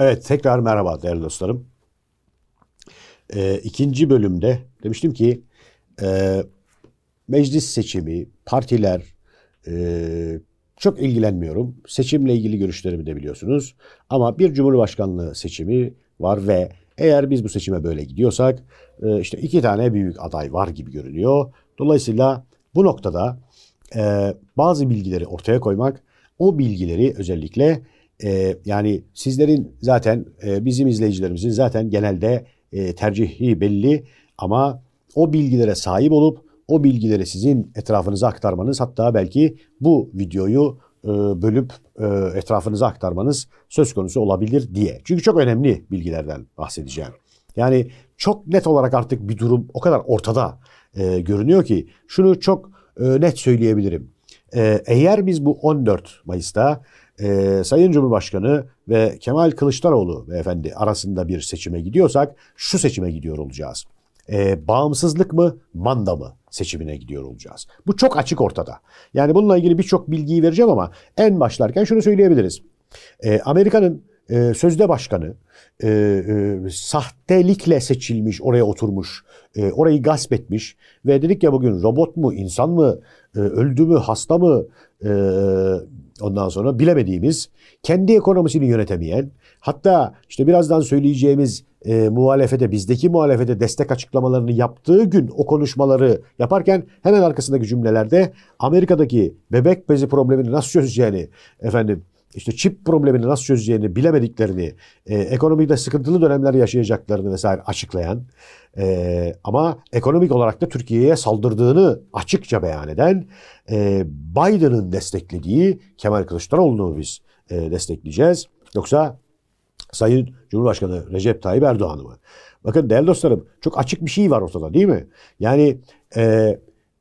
Evet tekrar merhaba değerli dostlarım. Ee, ikinci bölümde demiştim ki e, meclis seçimi, partiler e, çok ilgilenmiyorum. Seçimle ilgili görüşlerimi de biliyorsunuz. Ama bir cumhurbaşkanlığı seçimi var ve eğer biz bu seçime böyle gidiyorsak e, işte iki tane büyük aday var gibi görünüyor. Dolayısıyla bu noktada e, bazı bilgileri ortaya koymak, o bilgileri özellikle e, yani sizlerin zaten e, bizim izleyicilerimizin zaten genelde e, tercihi belli ama o bilgilere sahip olup o bilgileri sizin etrafınıza aktarmanız hatta belki bu videoyu e, bölüp e, etrafınıza aktarmanız söz konusu olabilir diye. Çünkü çok önemli bilgilerden bahsedeceğim. Yani çok net olarak artık bir durum o kadar ortada e, görünüyor ki şunu çok e, net söyleyebilirim. E, eğer biz bu 14 Mayıs'ta e, Sayın Cumhurbaşkanı ve Kemal Kılıçdaroğlu beyefendi arasında bir seçime gidiyorsak şu seçime gidiyor olacağız. E, bağımsızlık mı, manda mı seçimine gidiyor olacağız. Bu çok açık ortada. Yani bununla ilgili birçok bilgiyi vereceğim ama en başlarken şunu söyleyebiliriz. E, Amerika'nın e, sözde başkanı e, e, sahtelikle seçilmiş, oraya oturmuş, e, orayı gasp etmiş ve dedik ya bugün robot mu, insan mı, e, öldü mü, hasta mı, e, ondan sonra bilemediğimiz, kendi ekonomisini yönetemeyen, hatta işte birazdan söyleyeceğimiz e, muhalefete, bizdeki muhalefete destek açıklamalarını yaptığı gün o konuşmaları yaparken hemen arkasındaki cümlelerde Amerika'daki bebek bezi problemini nasıl çözeceğini, efendim işte çip problemini nasıl çözeceğini bilemediklerini, e, ekonomide sıkıntılı dönemler yaşayacaklarını vesaire açıklayan e, ama ekonomik olarak da Türkiye'ye saldırdığını açıkça beyan eden e, Biden'ın desteklediği Kemal Kılıçdaroğlu'nu biz e, destekleyeceğiz. Yoksa Sayın Cumhurbaşkanı Recep Tayyip Erdoğan'ı mı? Bakın değerli dostlarım çok açık bir şey var ortada değil mi? Yani e,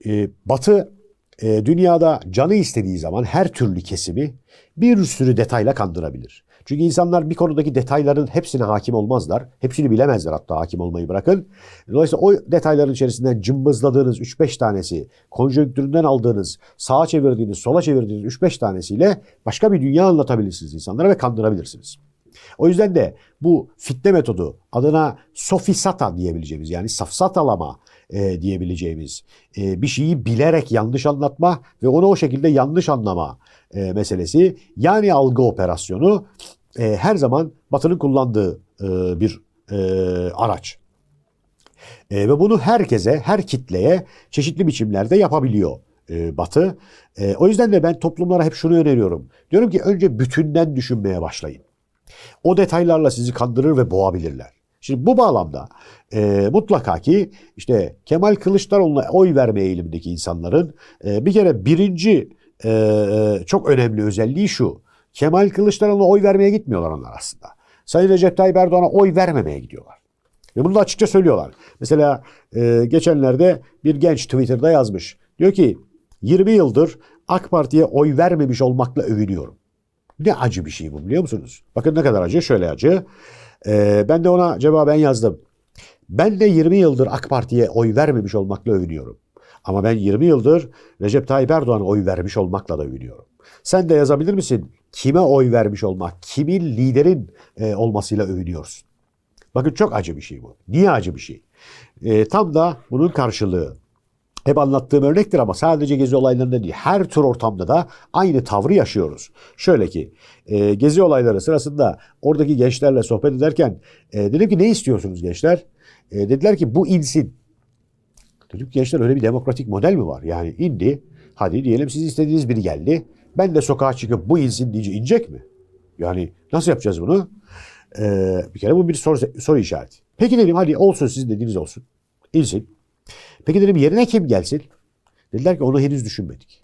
e, Batı e, dünyada canı istediği zaman her türlü kesimi bir sürü detayla kandırabilir. Çünkü insanlar bir konudaki detayların hepsine hakim olmazlar. Hepsini bilemezler hatta hakim olmayı bırakın. Dolayısıyla o detayların içerisinden cımbızladığınız 3-5 tanesi, konjonktüründen aldığınız, sağa çevirdiğiniz, sola çevirdiğiniz 3-5 tanesiyle başka bir dünya anlatabilirsiniz insanlara ve kandırabilirsiniz. O yüzden de bu fitne metodu adına sofisata diyebileceğimiz yani safsatalama e, diyebileceğimiz e, bir şeyi bilerek yanlış anlatma ve onu o şekilde yanlış anlama e, meselesi yani algı operasyonu e, her zaman Batı'nın kullandığı e, bir e, araç. E, ve bunu herkese, her kitleye çeşitli biçimlerde yapabiliyor e, Batı. E, o yüzden de ben toplumlara hep şunu öneriyorum. Diyorum ki önce bütünden düşünmeye başlayın. O detaylarla sizi kandırır ve boğabilirler. Şimdi bu bağlamda e, mutlaka ki işte Kemal Kılıçdaroğlu'na oy verme eğilimindeki insanların e, bir kere birinci e, çok önemli özelliği şu. Kemal Kılıçdaroğlu'na oy vermeye gitmiyorlar onlar aslında. Sayın Recep Tayyip Erdoğan'a oy vermemeye gidiyorlar. Ve bunu da açıkça söylüyorlar. Mesela e, geçenlerde bir genç Twitter'da yazmış. Diyor ki 20 yıldır AK Parti'ye oy vermemiş olmakla övünüyorum. Ne acı bir şey bu biliyor musunuz? Bakın ne kadar acı. Şöyle acı. Ee, ben de ona cevaben yazdım. Ben de 20 yıldır AK Parti'ye oy vermemiş olmakla övünüyorum. Ama ben 20 yıldır Recep Tayyip Erdoğan'a oy vermiş olmakla da övünüyorum. Sen de yazabilir misin? Kime oy vermiş olmak, kimin liderin e, olmasıyla övünüyorsun? Bakın çok acı bir şey bu. Niye acı bir şey? E, tam da bunun karşılığı. Hep anlattığım örnektir ama sadece gezi olaylarında değil, her tür ortamda da aynı tavrı yaşıyoruz. Şöyle ki, e, gezi olayları sırasında oradaki gençlerle sohbet ederken e, dedim ki ne istiyorsunuz gençler? E, dediler ki bu insin. Dedim ki gençler öyle bir demokratik model mi var? Yani indi, hadi diyelim siz istediğiniz biri geldi. Ben de sokağa çıkıp bu insin deyince inecek mi? Yani nasıl yapacağız bunu? Ee, bir kere bu bir soru, soru işareti. Peki dedim hadi olsun sizin dediğiniz olsun. İnsin. Peki dedim yerine kim gelsin? Dediler ki onu henüz düşünmedik.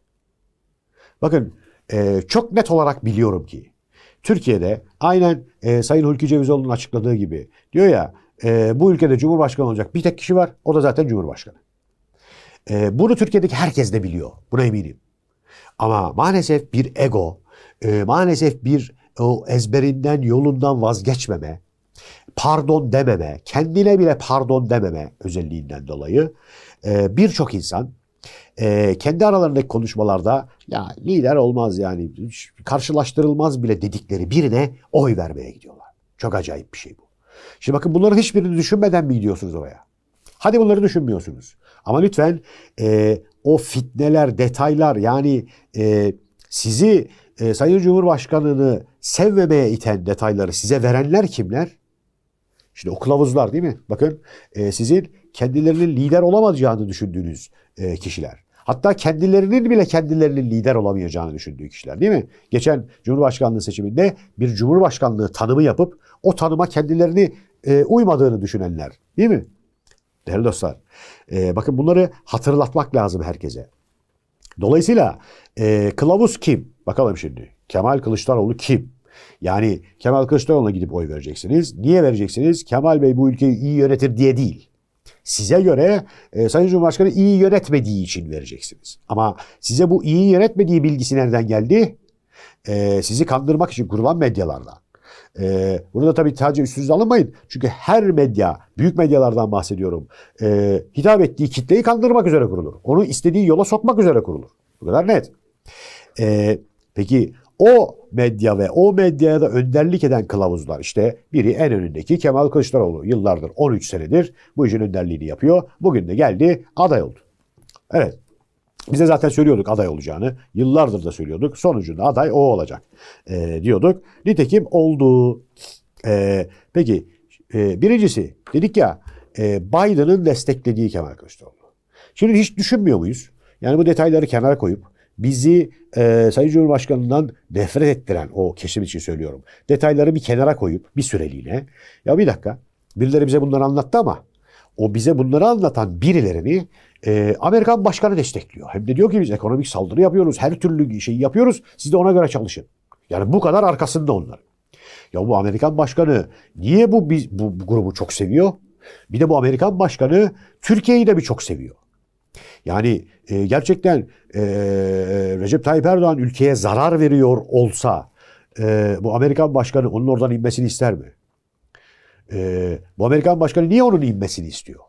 Bakın e, çok net olarak biliyorum ki Türkiye'de aynen e, Sayın Hulki Cevizoğlu'nun açıkladığı gibi diyor ya e, bu ülkede Cumhurbaşkanı olacak bir tek kişi var o da zaten Cumhurbaşkanı. E, bunu Türkiye'deki herkes de biliyor buna eminim. Ama maalesef bir ego, e, maalesef bir o ezberinden yolundan vazgeçmeme, pardon dememe, kendine bile pardon dememe özelliğinden dolayı e, birçok insan e, kendi aralarındaki konuşmalarda ya lider olmaz yani karşılaştırılmaz bile dedikleri birine oy vermeye gidiyorlar. Çok acayip bir şey bu. Şimdi bakın bunların hiçbirini düşünmeden mi gidiyorsunuz oraya? Hadi bunları düşünmüyorsunuz. Ama lütfen e, o fitneler, detaylar yani e, sizi e, Sayın Cumhurbaşkanı'nı sevmemeye iten detayları size verenler kimler? Şimdi o kılavuzlar değil mi? Bakın e, sizin kendilerinin lider olamayacağını düşündüğünüz e, kişiler. Hatta kendilerinin bile kendilerinin lider olamayacağını düşündüğü kişiler değil mi? Geçen Cumhurbaşkanlığı seçiminde bir Cumhurbaşkanlığı tanımı yapıp o tanıma kendilerini e, uymadığını düşünenler değil mi? Değerli dostlar, e, bakın bunları hatırlatmak lazım herkese. Dolayısıyla e, kılavuz kim? Bakalım şimdi. Kemal Kılıçdaroğlu kim? Yani Kemal Kılıçdaroğlu'na gidip oy vereceksiniz. Niye vereceksiniz? Kemal Bey bu ülkeyi iyi yönetir diye değil. Size göre e, Sayın Cumhurbaşkanı iyi yönetmediği için vereceksiniz. Ama size bu iyi yönetmediği bilgisi nereden geldi? E, sizi kandırmak için kurulan medyalardan. E, burada tabii sadece üstünüze alınmayın. Çünkü her medya, büyük medyalardan bahsediyorum. E, hitap ettiği kitleyi kandırmak üzere kurulur. Onu istediği yola sokmak üzere kurulur. Bu kadar net. E, peki o medya ve o medyaya da önderlik eden kılavuzlar işte biri en önündeki Kemal Kılıçdaroğlu yıllardır 13 senedir bu işin önderliğini yapıyor. Bugün de geldi aday oldu. Evet bize zaten söylüyorduk aday olacağını. Yıllardır da söylüyorduk. Sonucunda aday o olacak e, diyorduk. Nitekim oldu. E, peki e, birincisi dedik ya e, Biden'ın desteklediği Kemal Kılıçdaroğlu. Şimdi hiç düşünmüyor muyuz? Yani bu detayları kenara koyup bizi e, Sayın Cumhurbaşkanı'ndan nefret ettiren o kesim için söylüyorum. Detayları bir kenara koyup bir süreliğine ya bir dakika birileri bize bunları anlattı ama o bize bunları anlatan birilerini e, Amerikan başkanı destekliyor. Hem de diyor ki biz ekonomik saldırı yapıyoruz, her türlü şeyi yapıyoruz. Siz de ona göre çalışın. Yani bu kadar arkasında onlar. Ya bu Amerikan başkanı niye bu, bu, bu grubu çok seviyor? Bir de bu Amerikan başkanı Türkiye'yi de bir çok seviyor. Yani e, gerçekten e, Recep Tayyip Erdoğan ülkeye zarar veriyor olsa e, bu Amerikan başkanı onun oradan inmesini ister mi? E, bu Amerikan başkanı niye onun inmesini istiyor?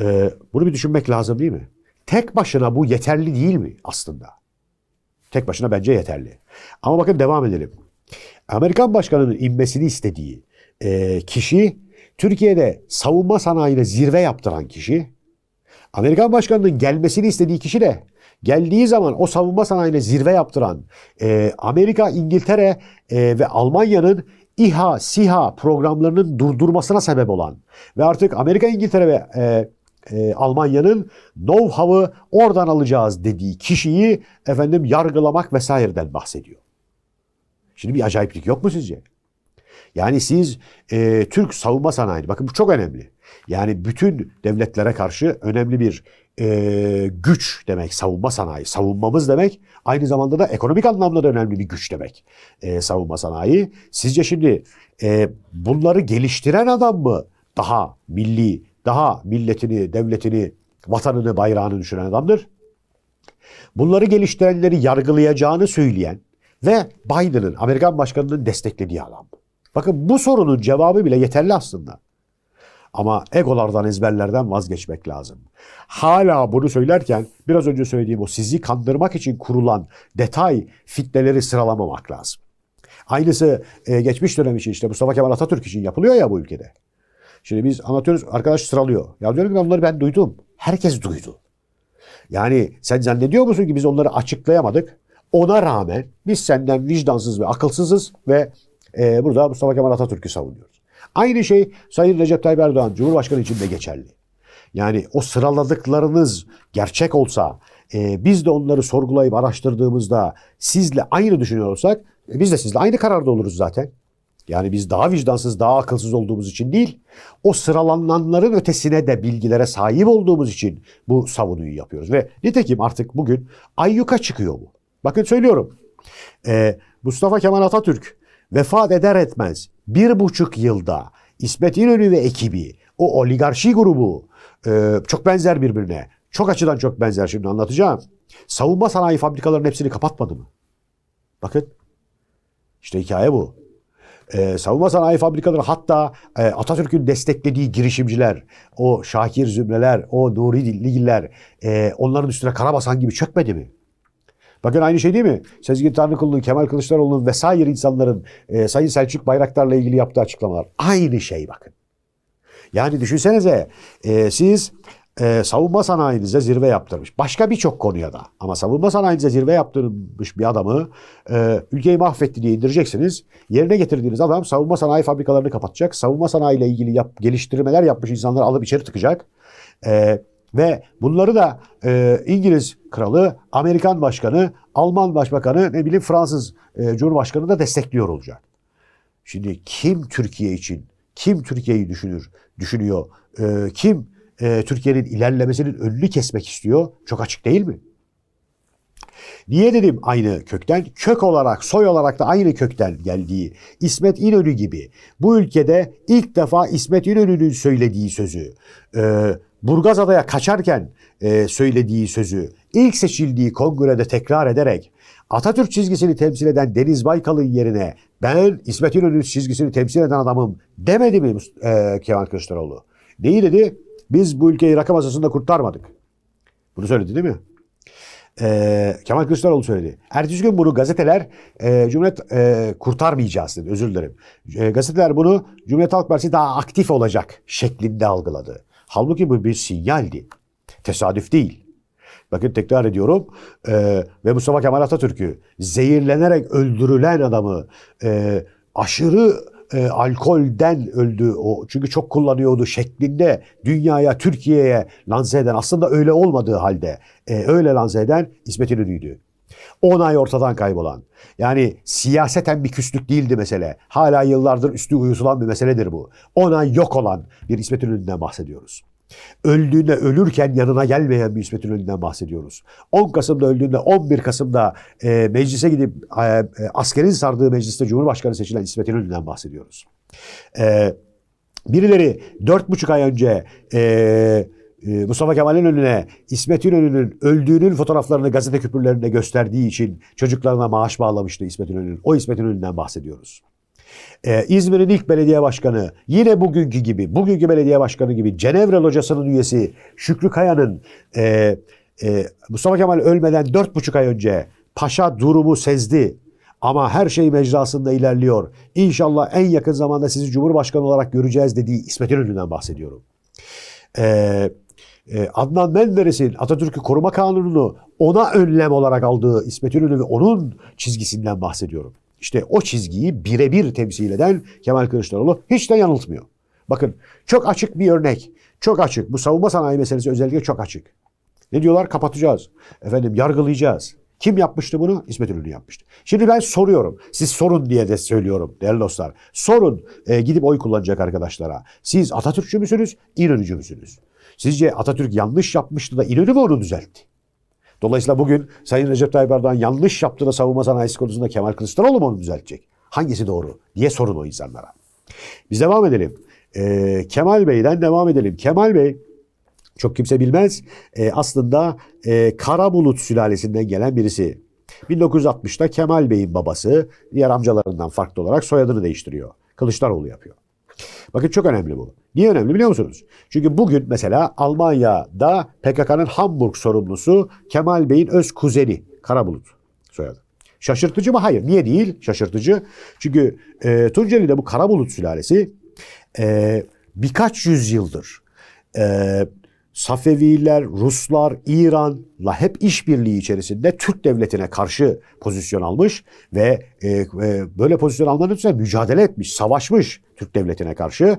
E, bunu bir düşünmek lazım değil mi? Tek başına bu yeterli değil mi aslında? Tek başına bence yeterli. Ama bakın devam edelim. Amerikan başkanının inmesini istediği e, kişi Türkiye'de savunma sanayine zirve yaptıran kişi Amerikan başkanının gelmesini istediği kişi de geldiği zaman o savunma sanayine zirve yaptıran e, Amerika, İngiltere e, ve Almanya'nın İHA, SİHA programlarının durdurmasına sebep olan ve artık Amerika, İngiltere ve e, e, Almanya'nın know-how'ı oradan alacağız dediği kişiyi efendim yargılamak vesaireden bahsediyor. Şimdi bir acayiplik yok mu sizce? Yani siz e, Türk savunma sanayi, bakın bu çok önemli. Yani bütün devletlere karşı önemli bir e, güç demek savunma sanayi. Savunmamız demek aynı zamanda da ekonomik anlamda da önemli bir güç demek e, savunma sanayi. Sizce şimdi e, bunları geliştiren adam mı daha milli, daha milletini, devletini, vatanını, bayrağını düşünen adamdır? Bunları geliştirenleri yargılayacağını söyleyen ve Biden'ın, Amerikan başkanının desteklediği adam. Bakın bu sorunun cevabı bile yeterli aslında. Ama egolardan, ezberlerden vazgeçmek lazım. Hala bunu söylerken biraz önce söylediğim o sizi kandırmak için kurulan detay fitneleri sıralamamak lazım. Aynısı e, geçmiş dönem için işte Mustafa Kemal Atatürk için yapılıyor ya bu ülkede. Şimdi biz anlatıyoruz, arkadaş sıralıyor. Ya diyorum ki onları ben duydum. Herkes duydu. Yani sen zannediyor musun ki biz onları açıklayamadık? Ona rağmen biz senden vicdansız ve akılsızız ve e, burada Mustafa Kemal Atatürk'ü savunuyoruz. Aynı şey Sayın Recep Tayyip Erdoğan Cumhurbaşkanı için de geçerli. Yani o sıraladıklarınız gerçek olsa, e, biz de onları sorgulayıp araştırdığımızda sizle aynı düşünüyorsak, e, biz de sizle aynı kararda oluruz zaten. Yani biz daha vicdansız, daha akılsız olduğumuz için değil, o sıralananların ötesine de bilgilere sahip olduğumuz için bu savunuyu yapıyoruz. Ve nitekim artık bugün ayyuka çıkıyor bu. Bakın söylüyorum, e, Mustafa Kemal Atatürk vefat eder etmez bir buçuk yılda İsmet İnönü ve ekibi, o oligarşi grubu e, çok benzer birbirine. Çok açıdan çok benzer şimdi anlatacağım. Savunma sanayi fabrikalarının hepsini kapatmadı mı? Bakın işte hikaye bu. Ee, savunma sanayi fabrikaları hatta e, Atatürk'ün desteklediği girişimciler, o Şakir Zümreler, o Nuri Ligiller e, onların üstüne karabasan gibi çökmedi mi? Bakın aynı şey değil mi? Sezgin Tanrıkulu'nun, Kemal Kılıçdaroğlu'nun vesaire insanların e, Sayın Selçuk Bayraktar'la ilgili yaptığı açıklamalar. Aynı şey bakın. Yani düşünsenize e, siz e, savunma sanayinize zirve yaptırmış. Başka birçok konuya da. Ama savunma sanayinize zirve yaptırmış bir adamı e, ülkeyi mahvetti diye indireceksiniz. Yerine getirdiğiniz adam savunma sanayi fabrikalarını kapatacak. Savunma sanayiyle ilgili yap, geliştirmeler yapmış insanları alıp içeri tıkacak. E, ve bunları da e, İngiliz kralı, Amerikan başkanı, Alman başbakanı, ne bileyim Fransız e, Cumhurbaşkanı da destekliyor olacak. Şimdi kim Türkiye için, kim Türkiye'yi düşünür, düşünüyor, e, kim e, Türkiye'nin ilerlemesinin önünü kesmek istiyor? Çok açık değil mi? Niye dedim aynı kökten? Kök olarak, soy olarak da aynı kökten geldiği İsmet İnönü gibi bu ülkede ilk defa İsmet İnönü'nün söylediği sözü, e, Burgazada'ya kaçarken e, söylediği sözü, ilk seçildiği kongrede tekrar ederek Atatürk çizgisini temsil eden Deniz Baykal'ın yerine ben İsmet İnönü çizgisini temsil eden adamım demedi mi e, Kemal Kılıçdaroğlu? Neyi dedi? Biz bu ülkeyi rakı masasında kurtarmadık. Bunu söyledi değil mi? Ee, Kemal Kılıçdaroğlu söyledi. Ertesi gün bunu gazeteler e, Cumhuriyet e, kurtarmayacağız dedi. Özür dilerim. E, gazeteler bunu Cumhuriyet Halk Partisi daha aktif olacak şeklinde algıladı. Halbuki bu bir sinyaldi. Tesadüf değil. Bakın tekrar ediyorum. E, ve Mustafa Kemal Atatürk'ü zehirlenerek öldürülen adamı e, aşırı e, alkolden öldü o çünkü çok kullanıyordu şeklinde dünyaya Türkiye'ye lanse eden aslında öyle olmadığı halde e, öyle lanse eden İsmet İnönü'ydü. 10 ay ortadan kaybolan. Yani siyaseten bir küslük değildi mesele. Hala yıllardır üstü uyusulan bir meseledir bu. 10 ay yok olan bir İsmet İnönü'nden bahsediyoruz. Öldüğünde ölürken yanına gelmeyen bir İsmet İnönü'nden bahsediyoruz. 10 Kasım'da öldüğünde 11 Kasım'da e, meclise gidip e, e, askerin sardığı mecliste Cumhurbaşkanı seçilen İsmet İnönü'nden bahsediyoruz. E, birileri 4,5 ay önce e, Mustafa Kemal'in önüne İsmet İnönü'nün öldüğünün fotoğraflarını gazete küpürlerinde gösterdiği için çocuklarına maaş bağlamıştı İsmet İnönü'nün. O İsmet İnönü'nden bahsediyoruz. Ee, İzmir'in ilk belediye başkanı yine bugünkü gibi, bugünkü belediye başkanı gibi Cenevre Locası'nın üyesi Şükrü Kaya'nın e, e, Mustafa Kemal ölmeden dört buçuk ay önce paşa durumu sezdi. Ama her şey mecrasında ilerliyor. İnşallah en yakın zamanda sizi Cumhurbaşkanı olarak göreceğiz dediği İsmet İnönü'nden bahsediyorum. Ee, e, Adnan Menderes'in Atatürk'ü koruma kanununu ona önlem olarak aldığı İsmet İnönü ve onun çizgisinden bahsediyorum. İşte o çizgiyi birebir temsil eden Kemal Kılıçdaroğlu hiç de yanıltmıyor. Bakın çok açık bir örnek. Çok açık. Bu savunma sanayi meselesi özellikle çok açık. Ne diyorlar? Kapatacağız. Efendim yargılayacağız. Kim yapmıştı bunu? İsmet İnönü yapmıştı. Şimdi ben soruyorum. Siz sorun diye de söylüyorum değerli dostlar. Sorun e, gidip oy kullanacak arkadaşlara. Siz Atatürkçü müsünüz? İnönücü müsünüz? Sizce Atatürk yanlış yapmıştı da İnönü mü onu düzeltti? Dolayısıyla bugün Sayın Recep Tayyip Erdoğan yanlış yaptı da savunma sanayisi konusunda Kemal Kılıçdaroğlu mu onu düzeltecek? Hangisi doğru diye sorun o insanlara. Biz devam edelim. Ee, Kemal Bey'den devam edelim. Kemal Bey çok kimse bilmez. E, aslında e, Karabulut sülalesinden gelen birisi. 1960'ta Kemal Bey'in babası diğer amcalarından farklı olarak soyadını değiştiriyor. Kılıçdaroğlu yapıyor. Bakın çok önemli bu. Niye önemli biliyor musunuz? Çünkü bugün mesela Almanya'da PKK'nın Hamburg sorumlusu Kemal Bey'in öz kuzeni Karabulut soyadı. Şaşırtıcı mı? Hayır. Niye değil? Şaşırtıcı. Çünkü e, Tunceli'de bu Karabulut sülalesi e, birkaç yüzyıldır e, Safeviler, Ruslar, İran'la hep işbirliği içerisinde Türk devletine karşı pozisyon almış ve e, e, böyle pozisyon almanın için mücadele etmiş, savaşmış Türk devletine karşı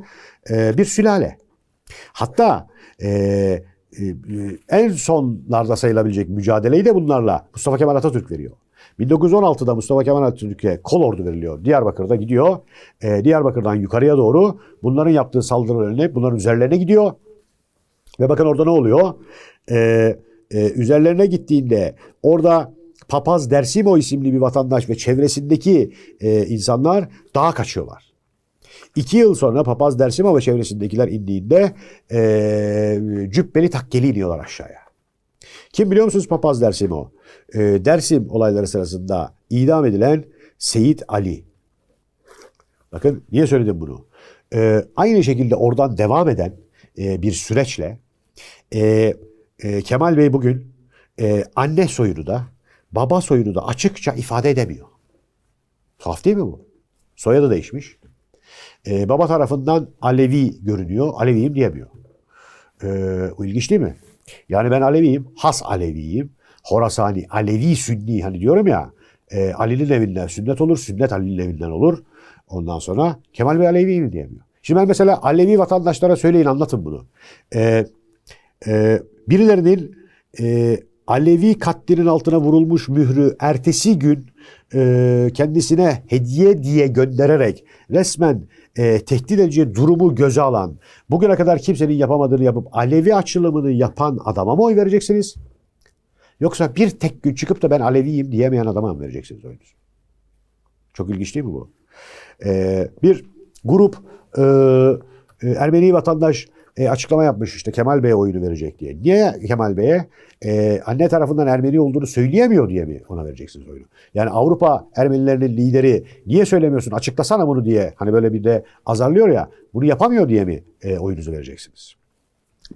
e, bir sülale. Hatta e, e, en sonlarda sayılabilecek mücadeleyi de bunlarla Mustafa Kemal Atatürk veriyor. 1916'da Mustafa Kemal Atatürk'e kol ordu veriliyor. Diyarbakır'da gidiyor. E, Diyarbakır'dan yukarıya doğru bunların yaptığı saldırılarını bunların üzerlerine gidiyor. Ve bakın orada ne oluyor? Ee, e, üzerlerine gittiğinde orada Papaz Dersimo isimli bir vatandaş ve çevresindeki e, insanlar dağa kaçıyorlar. İki yıl sonra Papaz Dersimo ve çevresindekiler indiğinde e, cübbeli takkeli iniyorlar aşağıya. Kim biliyor musunuz Papaz Dersimo? E, Dersim olayları sırasında idam edilen Seyit Ali. Bakın niye söyledim bunu? E, aynı şekilde oradan devam eden e, bir süreçle e, e, Kemal Bey bugün e, anne soyunu da baba soyunu da açıkça ifade edemiyor. Tuhaf değil mi bu? Soyadı değişmiş. Ee, baba tarafından Alevi görünüyor. Aleviyim diyemiyor. O ilginç değil mi? Yani ben Aleviyim, has Aleviyim. Horasani, Alevi Sünni hani diyorum ya. e, Ali'nin evinden sünnet olur, sünnet Ali'nin evinden olur. Ondan sonra Kemal Bey Alevi mi diyemiyor. Şimdi ben mesela Alevi vatandaşlara söyleyin anlatın bunu. Ee, e, birilerinin e, Alevi katlinin altına vurulmuş mührü ertesi gün e, kendisine hediye diye göndererek resmen e, tehdit edici durumu göze alan, bugüne kadar kimsenin yapamadığını yapıp Alevi açılımını yapan adama mı oy vereceksiniz? Yoksa bir tek gün çıkıp da ben Aleviyim diyemeyen adama mı vereceksiniz oyunuzu? Çok ilginç değil mi bu? Ee, bir grup e, e, Ermeni vatandaş e, açıklama yapmış işte Kemal Bey'e oyunu verecek diye. Niye Kemal Bey'e? E, anne tarafından Ermeni olduğunu söyleyemiyor diye mi ona vereceksiniz oyunu? Yani Avrupa Ermenilerinin lideri niye söylemiyorsun açıklasana bunu diye hani böyle bir de azarlıyor ya bunu yapamıyor diye mi e, oyunuzu vereceksiniz?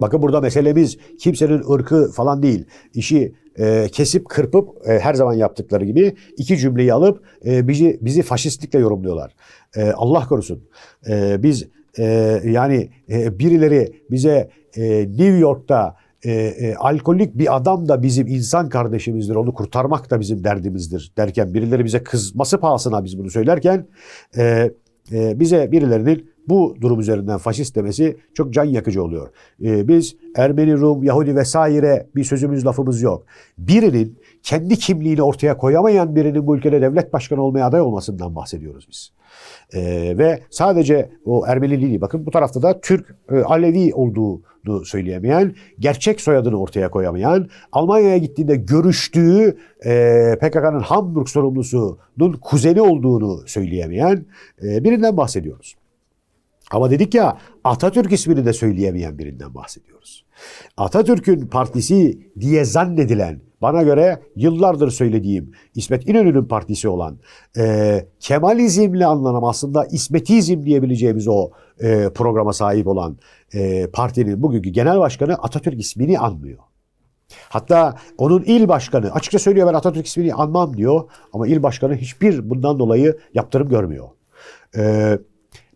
Bakın burada meselemiz kimsenin ırkı falan değil. İşi e, kesip kırpıp e, her zaman yaptıkları gibi iki cümleyi alıp e, bizi bizi faşistlikle yorumluyorlar. E, Allah korusun. E, biz e, yani e, birileri bize e, New York'ta e, e, alkolik bir adam da bizim insan kardeşimizdir. Onu kurtarmak da bizim derdimizdir derken birileri bize kızması pahasına biz bunu söylerken e, e, bize birilerinin bu durum üzerinden faşist demesi çok can yakıcı oluyor. E, biz Ermeni, Rum, Yahudi vesaire bir sözümüz lafımız yok. Birinin kendi kimliğini ortaya koyamayan birinin bu ülkede devlet başkanı olmaya aday olmasından bahsediyoruz biz. E, ve sadece o Ermeniliği bakın bu tarafta da Türk e, Alevi olduğunu söyleyemeyen, gerçek soyadını ortaya koyamayan, Almanya'ya gittiğinde görüştüğü e, PKK'nın Hamburg sorumlusunun kuzeni olduğunu söyleyemeyen e, birinden bahsediyoruz. Ama dedik ya Atatürk ismini de söyleyemeyen birinden bahsediyoruz. Atatürk'ün partisi diye zannedilen bana göre yıllardır söylediğim İsmet İnönü'nün partisi olan e, Kemalizmle anlanan aslında İsmetizm diyebileceğimiz o e, programa sahip olan e, partinin bugünkü genel başkanı Atatürk ismini anmıyor. Hatta onun il başkanı açıkça söylüyor ben Atatürk ismini anmam diyor ama il başkanı hiçbir bundan dolayı yaptırım görmüyor. Ee,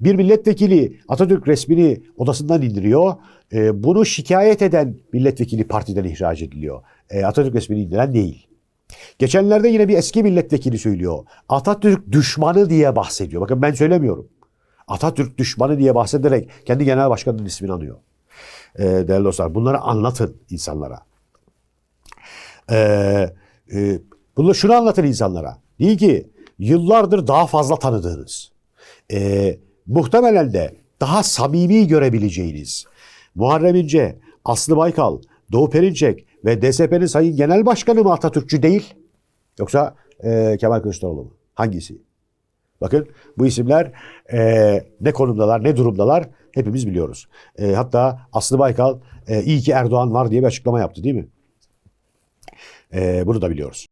bir milletvekili Atatürk resmini odasından indiriyor. Ee, bunu şikayet eden milletvekili partiden ihraç ediliyor. Ee, Atatürk resmini indiren değil. Geçenlerde yine bir eski milletvekili söylüyor. Atatürk düşmanı diye bahsediyor. Bakın ben söylemiyorum. Atatürk düşmanı diye bahsederek kendi genel başkanının ismini anıyor. Ee, değerli dostlar bunları anlatın insanlara. Ee, e, bunu şunu anlatın insanlara. Değil ki yıllardır daha fazla tanıdığınız, e, muhtemelen de daha samimi görebileceğiniz Muharrem İnce, Aslı Baykal, Doğu Perinçek ve DSP'nin Sayın Genel Başkanı mı Atatürkçü değil? Yoksa e, Kemal Kılıçdaroğlu mu? Hangisi? Bakın bu isimler e, ne konumdalar, ne durumdalar hepimiz biliyoruz. E, hatta Aslı Baykal e, iyi ki Erdoğan var diye bir açıklama yaptı değil mi? E, bunu da biliyoruz.